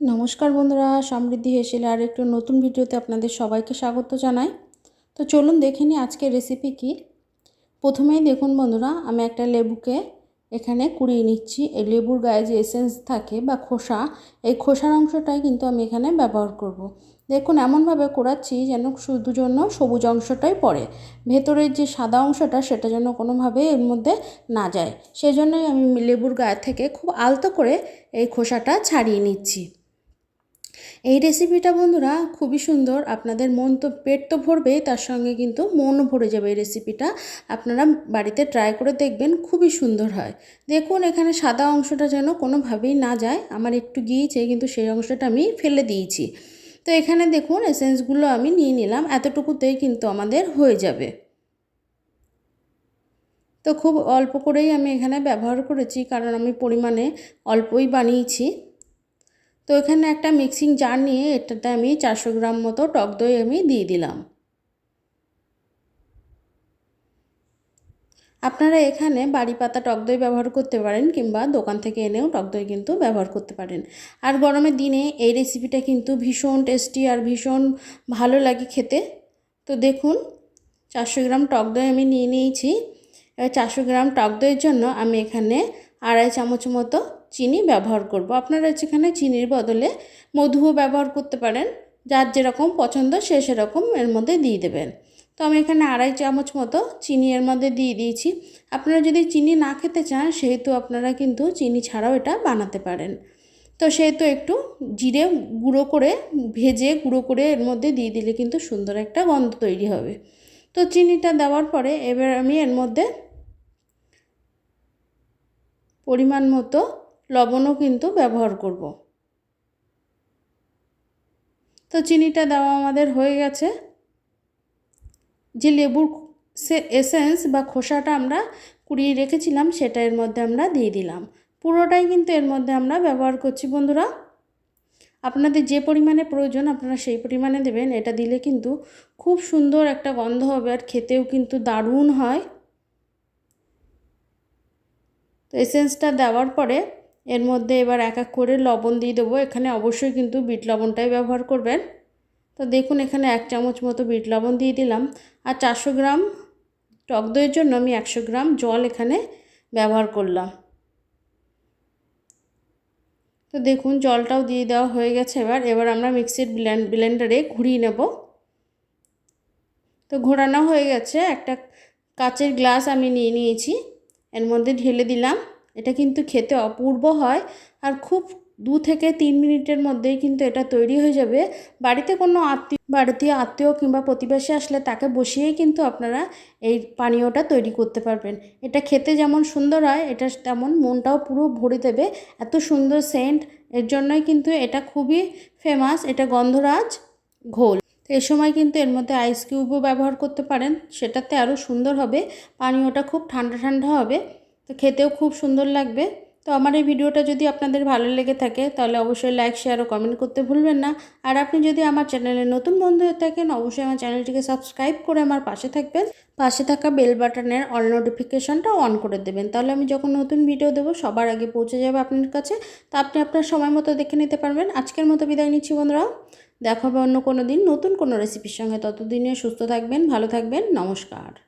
নমস্কার বন্ধুরা, সমৃদ্ধি হেসেলে আর একটু নতুন ভিডিওতে আপনাদের সবাইকে স্বাগত জানাই। তো চলুন দেখে নিই আজকের রেসিপি কি। প্রথমেই দেখুন বন্ধুরা, আমি একটা লেবুকে এখানে কুড়িয়ে নিচ্ছি। এই লেবুর গায়ে যে এসেন্স থাকে বা খোসা, এই খোসার অংশটাই কিন্তু আমি এখানে ব্যবহার করব। দেখুন, এমনভাবে করাচ্ছি যেন শুধু জন্য সবুজ অংশটাই পড়ে। ভেতরের যে সাদা অংশটা, সেটা যেন কোনোভাবে এর মধ্যে না যায়। সেজন্যই আমি লেবুর গায়ে থেকে খুব আলতো করে এই খোসাটা ছাড়িয়ে নিচ্ছি। এই রেসিপিটা বন্ধুরা খুবই সুন্দর। আপনাদের মন তো, পেট তো ভরবেই তার সঙ্গে কিন্তু মনও ভরে যাবে এই রেসিপিটা আপনারা বাড়িতে ট্রাই করে দেখবেন, খুবই সুন্দর হয়। দেখুন, এখানে সাদা অংশটা যেন কোনোভাবেই না যায়। আমার একটু গিয়েছে, কিন্তু সেই অংশটা আমি ফেলে দিয়েছি। তো এখানে দেখুন এসেন্সগুলো আমি নিয়ে নিলাম। এতটুকুতেই কিন্তু আমাদের হয়ে যাবে। তো খুব অল্প করেই আমি এখানে ব্যবহার করেছি, কারণ আমি পরিমাণে অল্পই বানিয়েছি। তো এখানে একটা মিক্সিং জার নিয়ে এটাতে আমি চারশো গ্রাম মতো টক দই আমি দিয়ে দিলাম। আপনারা এখানে বাড়ি পাতা টক দই ব্যবহার করতে পারেন কিংবা দোকান থেকে এনেও টক দই কিন্তু ব্যবহার করতে পারেন। আর গরমের দিনে এই রেসিপিটা কিন্তু ভীষণ টেস্টি আর ভীষণ ভালো লাগে খেতে। তো দেখুন, চারশো গ্রাম টক দই আমি নিয়ে নিয়েছি। এবার চারশো গ্রাম টক দইয়ের জন্য আমি এখানে আড়াই চামচ মতো চিনি ব্যবহার করব। আপনারা যেখানে চিনির বদলে মধুও ব্যবহার করতে পারেন, যার যেরকম পছন্দ সে সেরকম এর মধ্যে দিয়ে দেবেন। তো আমি এখানে আড়াই চামচ মতো চিনি এর মধ্যে দিয়ে দিয়েছি। আপনারা যদি চিনি না খেতে চান, সেহেতু আপনারা কিন্তু চিনি ছাড়াও এটা বানাতে পারেন। তো সেহেতু একটু জিরে গুঁড়ো করে, ভেজে গুঁড়ো করে এর মধ্যে দিয়ে দিলে কিন্তু সুন্দর একটা গন্ধ তৈরি হবে। তো চিনিটা দেওয়ার পরে এবার আমি এর মধ্যে পরিমাণ মতো লবণও কিন্তু ব্যবহার করব। তো চিনিটা দেওয়া আমাদের হয়ে গেছে। যে লেবুর সে এসেন্স বা খোসাটা আমরা কুড়িয়ে রেখেছিলাম, সেটা এর মধ্যে আমরা দিয়ে দিলাম। পুরোটাই কিন্তু এর মধ্যে আমরা ব্যবহার করছি বন্ধুরা। আপনাদের যে পরিমাণে প্রয়োজন আপনারা সেই পরিমাণে দেবেন। এটা দিলে কিন্তু খুব সুন্দর একটা গন্ধ হবে আর খেতেও কিন্তু দারুণ হয়। তো এসেন্সটা দেওয়ার পরে এর মধ্যে এবার এক এক করে লবণ দিয়ে দেবো। এখানে অবশ্যই কিন্তু বিট লবণটাই ব্যবহার করবেন। তো দেখুন, এখানে এক চামচ মতো বিট লবণ দিয়ে দিলাম। আর চারশো গ্রাম টক দইয়ের জন্য আমি একশো গ্রাম জল এখানে ব্যবহার করলাম। তো দেখুন, জলটাও দিয়ে দেওয়া হয়ে গেছে এবার। এবার আমরা মিক্সির ব্লেন্ডারে ঘুরিয়ে নেব। তো ঘোরানো হয়ে গেছে। একটা কাচের গ্লাস আমি নিয়ে নিয়েছি। এর মধ্যে ঢেলে দিলাম। এটা কিন্তু খেতে অপূর্ব হয় আর খুব দু থেকে তিন মিনিটের মধ্যেই কিন্তু এটা তৈরি হয়ে যাবে। বাড়িতে কোনো আত্মীয় বাড়িতে আত্মীয় কিংবা প্রতিবেশী আসলে তাকে বসিয়েই কিন্তু আপনারা এই পানীয়টা তৈরি করতে পারবেন। এটা খেতে যেমন সুন্দর হয়, এটা তেমন মনটাও পুরো ভরে দেবে। এত সুন্দর সেন্ট এর জন্যই কিন্তু এটা খুবই ফেমাস এটা গন্ধরাজ ঘোল। এ সময় কিন্তু এর মধ্যে আইস কিউবও ব্যবহার করতে পারেন, সেটাতে আরও সুন্দর হবে, পানীয়টা খুব ঠান্ডা ঠান্ডা হবে। তো খেতেও খুব সুন্দর লাগবে। তো আমার এই ভিডিওটা যদি আপনাদের ভালো লেগে থাকে, তাহলে অবশ্যই লাইক শেয়ার ও কমেন্ট করতে ভুলবেন না। আর আপনি যদি আমার চ্যানেলে নতুন বন্ধু হয়ে থাকেন, অবশ্যই আমার চ্যানেলটিকে সাবস্ক্রাইব করে আমার পাশে থাকবেন। পাশে থাকা বেল বাটনের অল নোটিফিকেশানটা অন করে দেবেন। তাহলে আমি যখন নতুন ভিডিও দেবো, সবার আগে পৌঁছে যাবে আপনার কাছে। তা আপনি আপনার সময় মতো দেখে নিতে পারবেন। আজকের মতো বিদায় নিচ্ছি বন্ধুরা। দেখা হবে অন্য কোনো দিন নতুন কোনো রেসিপির সঙ্গে। ততদিনে সুস্থ থাকবেন, ভালো থাকবেন। নমস্কার।